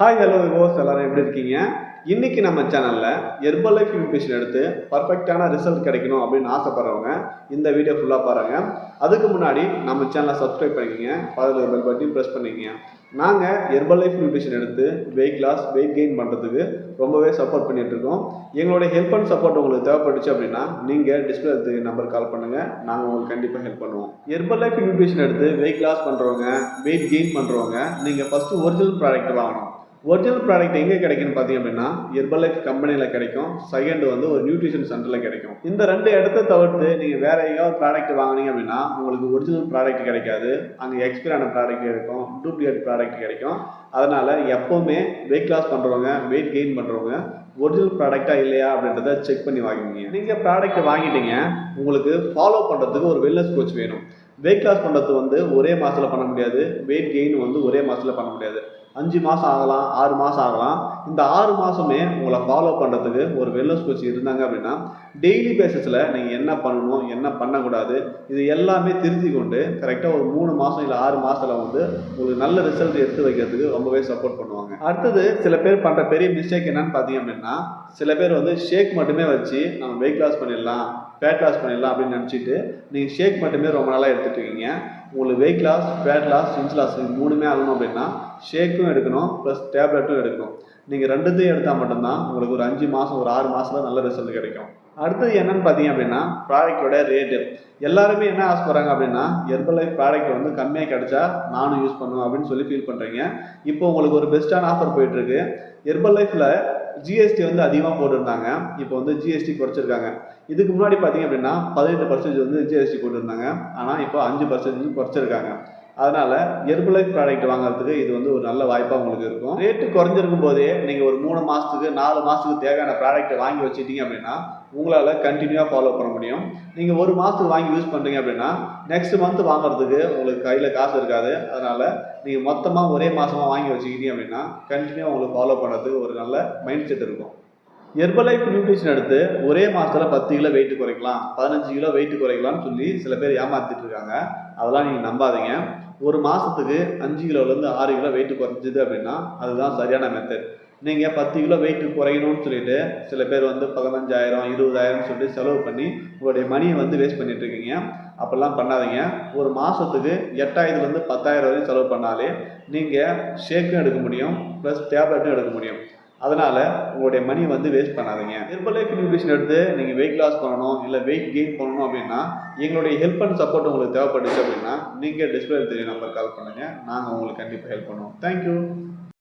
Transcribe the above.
Hi hello விவோஸ் எல்லாரும் எப்படி இருக்கீங்க? இன்னைக்கு நம்ம சேனல்ல ஹெர்பல் லைஃப் இன்ஃபியூஷன் எடுத்து பர்ஃபெக்டான ரிசல்ட் கிடைக்கணும் அப்படின்னு ஆசைப்படுறவங்க இந்த வீடியோ ஃபுல்லாக பாருங்க. அதுக்கு முன்னாடி நம்ம சேனலை சப்ஸ்கிரைப் பண்ணிக்கங்க. பதில் பெல் பட்டியும் ப்ரெஸ் பண்ணிக்கங்க. நாங்கள் ஹெர்பல் லைஃப் நியூட்ரிஷன் எடுத்து வெயிட் லாஸ் வெயிட் கெயின் பண்ணுறதுக்கு ரொம்பவே சப்போர்ட் பண்ணிட்டு இருக்கோம். எங்களுடைய ஹெல்ப் அண்ட் சப்போர்ட் உங்களுக்கு தேவைப்பட்டுச்சு அப்படின்னா நீங்கள் டிஸ்பிளே எடுத்து நம்பர் கால் பண்ணுங்கள் நாங்கள் உங்களுக்கு கண்டிப்பாக ஹெல்ப் பண்ணுவோம். ஹெர்பல் லைஃப் நியூட்ரிஷன் எடுத்து வெயிட் லாஸ் பண்ணுறவங்க வெயிட் கெயின் பண்ணுறவங்க நீங்கள் ஃபஸ்ட்டு ஒரிஜினல் ப்ராடக்ட் வாங்கணும். ஒரிஜினல் ப்ராடக்ட் எங்கே கிடைக்குன்னு பார்த்தீங்க அப்படின்னா ஹெர்பல் கம்பெனியில் கிடைக்கும். செகண்ட் வந்து ஒரு நியூட்ரிஷன் சென்டரில் கிடைக்கும். இந்த ரெண்டு இடத்த தவிர்த்து நீங்கள் வேற எங்கேயாவது ப்ராடக்ட் வாங்குனீங்க அப்படின்னா உங்களுக்கு ஒரிஜினல் ப்ராடக்ட் கிடைக்காது. அங்கே எக்ஸ்பைர் ஆன ப்ராடக்ட் கிடைக்கும். டூப்ளிகேட் ப்ராடக்ட் கிடைக்கும். அதனால் எப்போவுமே வெயிட் லாஸ் பண்ணுறவங்க வெயிட் கெயின் பண்ணுறவங்க ஒரிஜினல் ப்ராடக்டா இல்லையா அப்படின்றத செக் பண்ணி வாங்கிங்க நீங்கள் ப்ராடக்ட் வாங்கிட்டீங்க உங்களுக்கு ஃபாலோ பண்ணுறதுக்கு ஒரு வெல்னஸ் கோச் வேணும். வெயிட் லாஸ் பண்ணுறது வந்து ஒரே மாதத்தில் பண்ண முடியாது. வெயிட் கெயின் வந்து ஒரே மாதத்தில் பண்ண முடியாது. அஞ்சு மாதம் ஆகலாம் ஆறு மாதம் ஆகலாம். இந்த ஆறு மாதமே உங்களை ஃபாலோ பண்ணுறதுக்கு ஒரு வெல்னஸ் கோச் இருந்தாங்க அப்படின்னா டெய்லி பேசிஸில் நீங்கள் என்ன பண்ணணும் என்ன பண்ணக்கூடாது இது எல்லாமே திருத்தி கொண்டு கரெக்டாக ஒரு மூணு மாதம் இல்லை ஆறு மாதத்தில் வந்து உங்களுக்கு நல்ல ரிசல்ட் எடுத்து வைக்கிறதுக்கு ரொம்பவே சப்போர்ட் பண்ணுவாங்க. அடுத்தது சில பேர் பண்ணுற பெரிய மிஸ்டேக் என்னன்னு பார்த்தீங்க அப்படின்னா சில பேர் வந்து ஷேக் மட்டுமே வச்சு நம்ம வெயிட் லாஸ் பண்ணிடலாம் ஃபேட் லாஸ் பண்ணிடலாம் அப்படின்னு நினச்சிட்டு நீங்கள் ஷேக் மட்டுமே ரொம்ப நாளாக எடுத்துட்டு இருக்கீங்க. உங்களுக்கு weight loss fat loss inch loss இது மூணுமே ஆகணும் அப்படின்னா ஷேக்கும் எடுக்கணும் ப்ளஸ் டேப்லெட்டும் எடுக்கணும். நீங்கள் ரெண்டுத்தையும் எடுத்தால் மட்டும்தான் உங்களுக்கு ஒரு அஞ்சு மாதம் ஒரு ஆறு மாதத்துல நல்ல ரிசல்ட் கிடைக்கும். அடுத்தது என்னன்னு பார்த்தீங்க அப்படின்னா ப்ராடக்டோட ரேட்டு எல்லாருமே என்ன ஆசைப்படுறாங்க அப்படின்னா ஹெர்பல் லைஃப் ப்ராடக்ட் வந்து கம்மியாக கிடைச்சா நானும் யூஸ் பண்ணுவேன் அப்படின்னு சொல்லி ஃபீல் பண்ணுறீங்க இப்போ உங்களுக்கு ஒரு பெஸ்ட்டான ஆஃபர் போயிட்டுருக்கு எர்பல் ஹெர்பல் லைஃப்பில் ஜிஎஸ்டி வந்து அதிகமாக போட்டிருந்தாங்க. இப்போ வந்து ஜிஎஸ்டி குறைச்சிருக்காங்க. இதுக்கு முன்னாடி பார்த்தீங்க அப்படின்னா பதினெட்டு பர்சன்டேஜ் வந்து ஜிஎஸ்டி போட்டிருந்தாங்க. ஆனால் இப்போ அஞ்சு பர்சன்டேஜ் குறைச்சிருக்காங்க. அதனால் ஹெர்பலைஃப் ப்ராடக்ட் வாங்குறதுக்கு இது வந்து ஒரு நல்ல வாய்ப்பாக உங்களுக்கு இருக்கும். ரேட்டு குறைஞ்சிருக்கும் போதே நீங்கள் ஒரு மூணு மாதத்துக்கு நாலு மாதத்துக்கு தேவையான ப்ராடக்ட்டை வாங்கி வச்சுட்டீங்க அப்படின்னா உங்களால் கண்டினியூவாக ஃபாலோ பண்ண முடியும். நீங்கள் ஒரு மாதத்துக்கு வாங்கி யூஸ் பண்ணுறீங்க அப்படின்னா நெக்ஸ்ட் மந்த் வாங்குறதுக்கு உங்களுக்கு கையில் காசு இருக்காது. அதனால் நீங்கள் மொத்தமாக ஒரே மாதமாக வாங்கி வச்சுக்கிட்டீங்க அப்படின்னா கண்டினியூவாக உங்களுக்கு ஃபாலோ பண்ணுறதுக்கு ஒரு நல்ல மைண்ட் செட் இருக்கும். எர்பலைஃப் நியூட்ரிஷன் எடுத்து ஒரே மாதத்தில் பத்து கிலோ வெயிட் குறைக்கலாம் பதினஞ்சு கிலோ வெயிட் குறைக்கலாம்னு சொல்லி சில பேர் ஏமாத்திட்டு இருக்காங்க. அதெல்லாம் நீங்கள் நம்பாதீங்க. ஒரு மாதத்துக்கு அஞ்சு கிலோலேருந்து ஆறு கிலோ வெயிட் குறைஞ்சிது அப்படின்னா அதுதான் சரியான மெத்தட் நீங்கள் பத்து கிலோ வெயிட் குறையணும்னு சொல்லிட்டு சில பேர் வந்து பதினஞ்சாயிரம் இருபதாயிரம் சொல்லிட்டு செலவு பண்ணி உங்களுடைய மணியை வந்து வேஸ்ட் பண்ணிட்டு இருக்கீங்க. பண்ணாதீங்க. ஒரு மாதத்துக்கு எட்டாயிரத்துலேருந்து பத்தாயிரம் வரையும் செலவு பண்ணாலே நீங்கள் ஷேக்கும் எடுக்க முடியும் ப்ளஸ் டேப்லெட்டும் எடுக்க முடியும். அதனால உங்களுடைய மணி வந்து வேஸ்ட் பண்ணாதீங்க. ஹெர்பலைஃப் நியூட்ரிஷன் எடுத்து நீங்கள் வெயிட் லாஸ் பண்ணணும் இல்லை வெயிட் கெயின் பண்ணணும் அப்படின்னா எங்களுடைய ஹெல்ப் அண்ட் சப்போர்ட் உங்களுக்கு தேவைப்பட்டுச்சு அப்படின்னா நீங்கள் டிஸ்பிளே தெரிய நம்பர் கால் பண்ணுங்கள் நாங்கள் உங்களுக்கு கண்டிப்பாக ஹெல்ப் பண்ணுவோம். தேங்க்யூ